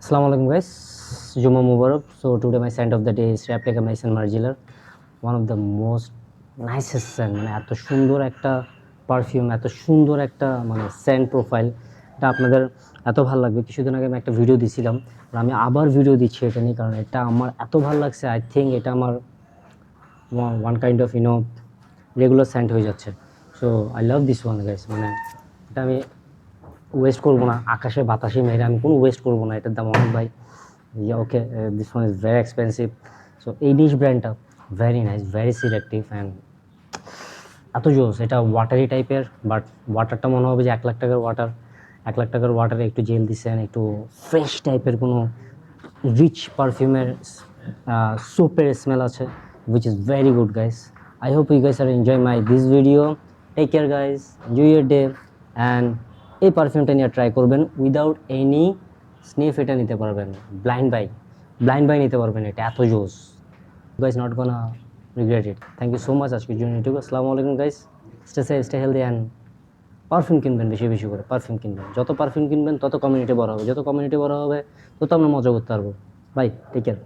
Assalamu alaikum guys, Juma Mubarak. So today my scent of the day is Replica Mason Margiela. One of the most nicest scent. মানে এত সুন্দর একটা perfume এত সুন্দর একটা মানে সেন্ট প্রোফাইল এটা আপনাদের এত ভালো লাগবে। কিছুদিন আগে আমি একটা ভিডিও দিছিলাম। আর আমি আবার ভিডিও দিচ্ছি এটা নিয়ে কারণ এটা আমার এত ভালো লাগছে। আই থিঙ্ক এটা আমার one kind of you know regular scent হয়ে যাচ্ছে। So I love this one guys মানে এটা আমি ওয়েস্ট করব না, আকাশে বাতাসে মেরে আমি কোনো ওয়েস্ট করব না, এটার দাম অনেক ভাই। Yeah okay this one is very expensive so এই dish ব্র্যান্ডটা very nice very selective and এত জোস, এটা ওয়াটারি টাইপের বাট ওয়াটারটা মনে হবে যে এক লাখ টাকার ওয়াটার এক লাখ টাকার ওয়াটারে একটু জেল দিচ্ছেন একটু ফ্রেশ টাইপের কোনো রিচ পারফিউমের সোপের স্মেল আছে which is very good guys I hope you guys are enjoy my this video take care guys enjoy your day and এই পারফিউমটা নিয়ে ট্রাই করবেন উইদাউট এনি স্নিফ এটা নিতে পারবেন ব্লাইন্ড বাই ব্লাইন্ড বাই নিতে পারবেন এটা, এত জোস। Guys not gonna regret it thank you so much আজকের জন্য এটুকু। আসসালামু আলাইকুম guys stay safe stay healthy and perfume কিনবেন বেশি বেশি করে পারফিউম কিনবেন। যত পারফিউম কিনবেন তত কমিউনিটি বড় হবে, যত কমিউনিটি বড় হবে তত আমরা মজা করতে পারব। Bye take care